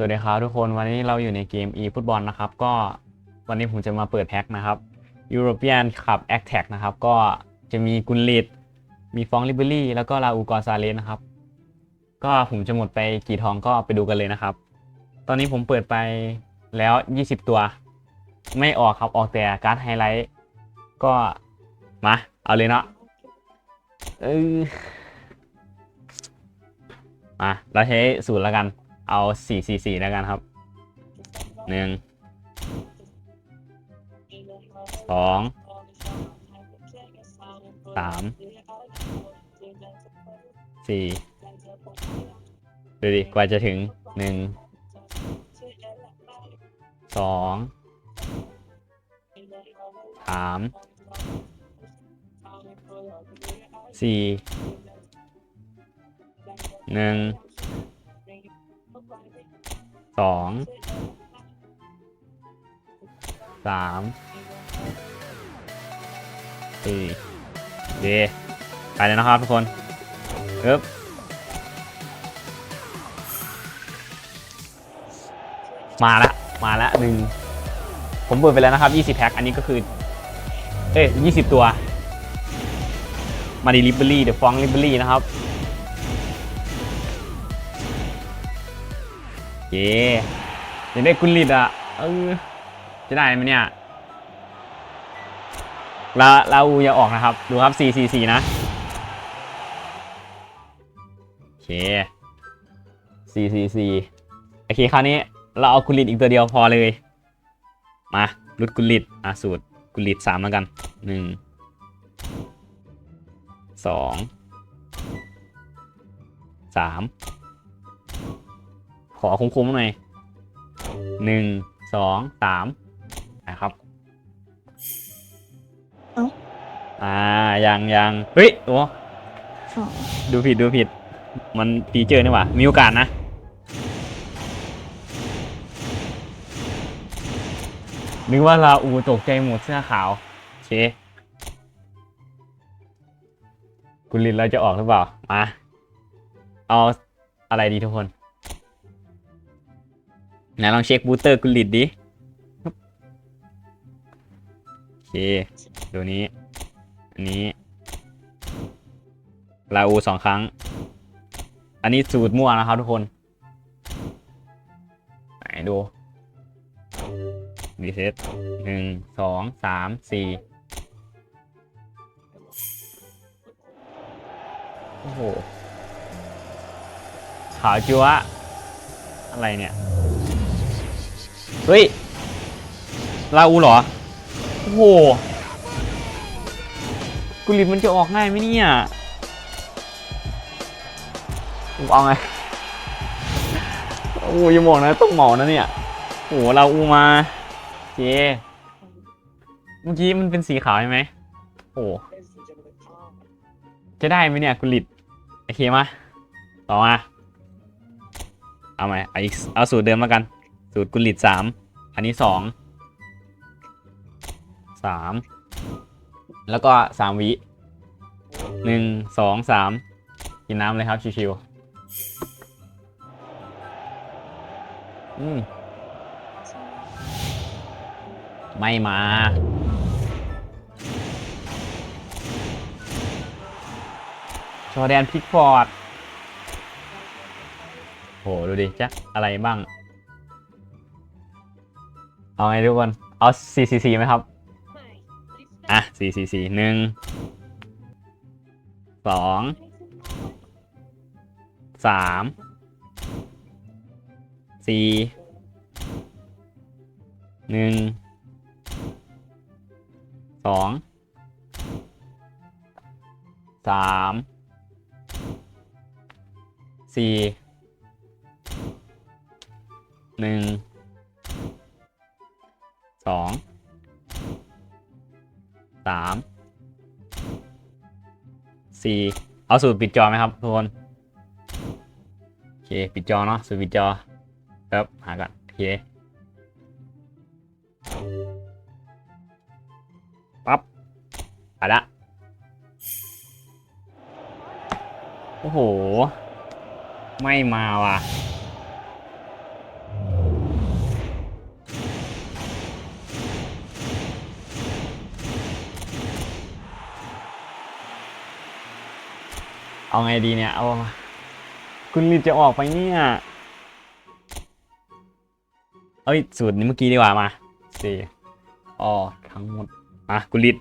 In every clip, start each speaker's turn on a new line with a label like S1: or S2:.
S1: สวัสดีครับทุกคนวันนี้เราอยู่ในเกม e ฟุตบอลนะครับก็วันนี้ผมจะมาเปิดแพ็คนะครับ European Cup a c t a c นะครับก็จะมีกุนลิดมีฟองลิเบอรี่แล้วก็ลาอูกอซาเลสนะครับ ก็ผมจะหมดไปกี่ทองก็ไปดูกันเลยนะครับ ตอนนี้ผมเปิดไปแล้ว 20 ตัว ไม่ออกครับออกแต่การ์ดไฮไลท์ก็มาเอาเลยเนาะเออมาเราใช้สูตรแล้วกัน เอา4 4 4แล้วกันครับหนึ่งสองสามสี่ดูดิ กว่าจะถึงหนึ่งสองสามสี่หนึ่ง สองสามสี่เยไปเลยนะครับทุกคนอึ๊บมาละมาละหนึ่งผมเปิดไปแล้วนะครับ 20 แพ็ค อันนี้ก็คือ เอ้ย20 ตัว มาดีลิเบอรี่ เดอะฟองลิเบอรี่นะครับ เย่อยากได้กุลลิดอะเออจะได้ไหมเนี่ยลาลาอูอย่าออกนะครับ ดูครับ 4 4 4 นะโอเค4 4 4โอเคคราวนี้เราเอากุลลิดอีกตัวเดียวพอเลย มารุดกุลลิดอะสูตรกุลลิด3แล้วกัน 1 2 3 ขอคุ้มๆหน่อยหนึ่งสองสามนะครับ
S2: เอ้า
S1: อ่ายังยังเฮ้ยโอ้
S2: สอง
S1: ดูผิดดูผิด มันฟีเจอร์นี่หว่า มีโอกาสนะ นึกว่าลาอูตกใจหมดเสื้อขาวโอเคกุลินเราจะออกหรือเปล่ามาเอาอะไรดีทุกคน ไหนลองเช็คบูสเตอร์กุลิดดิโอเคตัวนี้ อันนี้ ลาอูสองครั้ง อันนี้สูตรมั่วนะครับทุกคน ไหนดูรีเซ็ตหนึ่งสองสามสี่โอ้โหขาวจัวะอะไรเนี่ย เฮ้ย ลาอูเหรอ โอ้โห กุลินมันจะออกง่ายไหมเนี่ยเอาไง โอ้ยอย่าบอกนะต้องหมานะเนี่ย โอ้โหลาอูมาโอเคเมื่อกี้มันเป็นสีขาวใช่ไหมโอ้จะได้ไหมเนี่ยกุลิตโอเคมาต่อมา เอาไหมเอาอีกเอาสูตรเดิมแล้วกัน สูตรกุลิตสามอันนี้สองสามแล้วก็สามวิหนึ่งสองสามกินน้ำเลยครับชิวๆอืมไม่มา จอแดนพิกฟอร์ดโห ดูดิจ๊ะอะไรบ้าง เอาไงทุกคน เอา4 4 4ไหมครับ อะ4 4 4หนึ่ง สอง สาม สี่ หนึ่ง สอง สาม สี่ หนึ่ง สองสามสี่เอาสูตรปิดจอไหมครับทุกคนโอเคปิดจอเนาะสูตรปิดจอแป๊บหาก่อนโอเคปั๊บไปละโอ้โห ไม่มาว่ะ เอาไงดีเนี่ย เอา คุณลิดจะออกไปเนี่ย เอ้ย สูตรนี้เมื่อกี้ดีกว่ามาสี่ออทั้งหมด อะกุลิด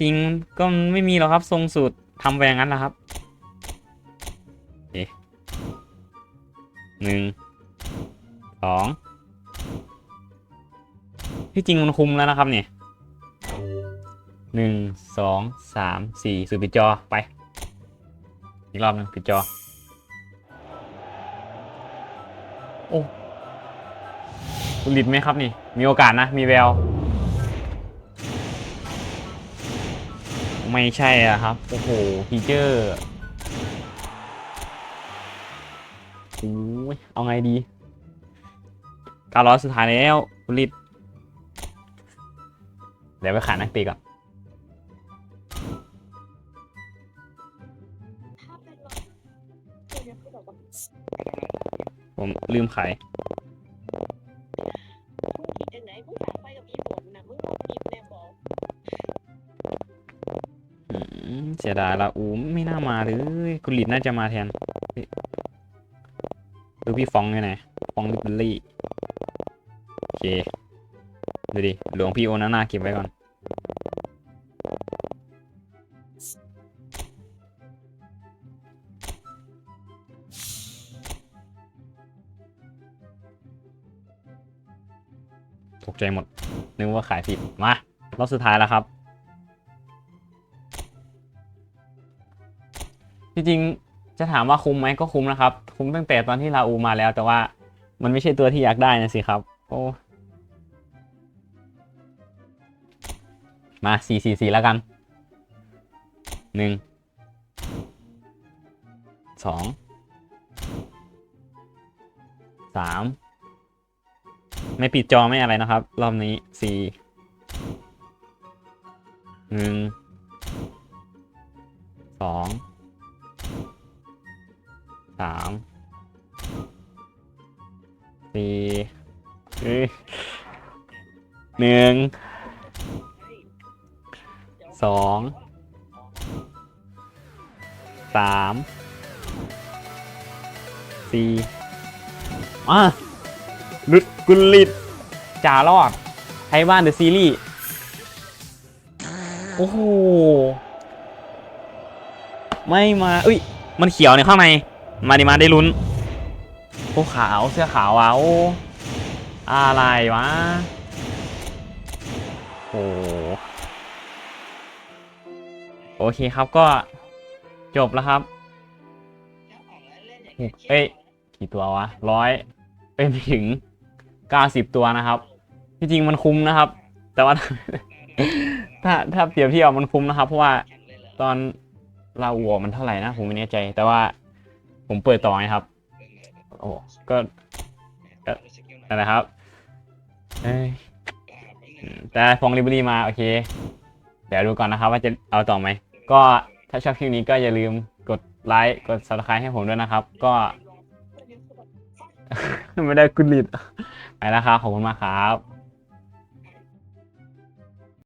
S1: จริงก็ไม่มีหรอกครับ ทรงสูตรทำไปอย่างนั้นแหละครับเอ๊ะหนึ่งสองที่จริงมันคุมแล้วนะครับเนี่ย หนึ่งสองสามสี่สูตรปิดจอไป อีกรอบหนึงปิดจอ โอ้คุณลิดไหมครับนี่ มีโอกาสนะ มีแวว ไม่ใช่อะครับ โอ้โหพีเจอร์โอ้ยเอาไงดีการร้อยสุดท้ายแล้วคุณลิดเดี๋ยวไปขานักตีก่อน ลืมขาย
S2: จังไงมึงอยากไปกับอีฝนนะมึงบอกอีแน่บอก
S1: อืมเสียดายละอูไม่น่ามาเลยคุณหลิดน่าจะมาแทนดูพี่ฟองอยู่ไหนฟองลิบลี่โอเค ดูดิ หลวงพี่โอนาน่าเก็บไว้ก่อน กใจหมด นึกว่าขายผิด มา รอบสุดท้ายแล้วครับ จริงๆ จะถามว่าคุ้มไหมก็คุ้มนะครับ คุ้มตั้งแต่ตอนที่ลาอูมาแล้ว แต่ว่ามันไม่ใช่ตัวที่อยากได้นะสิครับ โอ้มาสี่สี่สี่แล้วกันหนึ่งสองสาม ไม่ปิดจอไม่อะไรนะครับ รอบนี้สี่หนึ่งสองสามสี่หนึ่งสองสามสี่อะ ลุดกุลิดจ่ารอดไทยบ้านเดอะซีรีส์โอ้โห ไม่มาเอ้ย มันเขียวในข้างใน มาดิมาได้ลุ้น โอ้ขาวเสื้อขาวว่ะโอ้อะไรวะ โอ้โอเคครับก็จบแล้วครับเอ้ย กี่ตัววะร้อยเอ้ยไม่ถึง เก้าสิบตัวนะครับที่จริงมันคุ้มนะครับ แต่ว่า ถ้าถ้าเปรียบเทียบมันคุ้มนะครับ เพราะว่าตอนลาวัวมันเท่าไหร่นะผมไม่แน่ใจ แต่ว่าผมเปิดต่อไงครับ โอ้ก็ก็นั่นะครับแต่ฟองลิบรีมา โอเค เดี๋ยวดูก่อนนะครับ ว่าจะเอาต่อไหม ก็ถ้าชอบคลิปนี้ก็อย่าลืมกดไลค์กด subscribe ให้ผมด้วยนะครับ ก็ ไม่ได้กุลิดไปแล้วครับ ขอบคุณมากครับ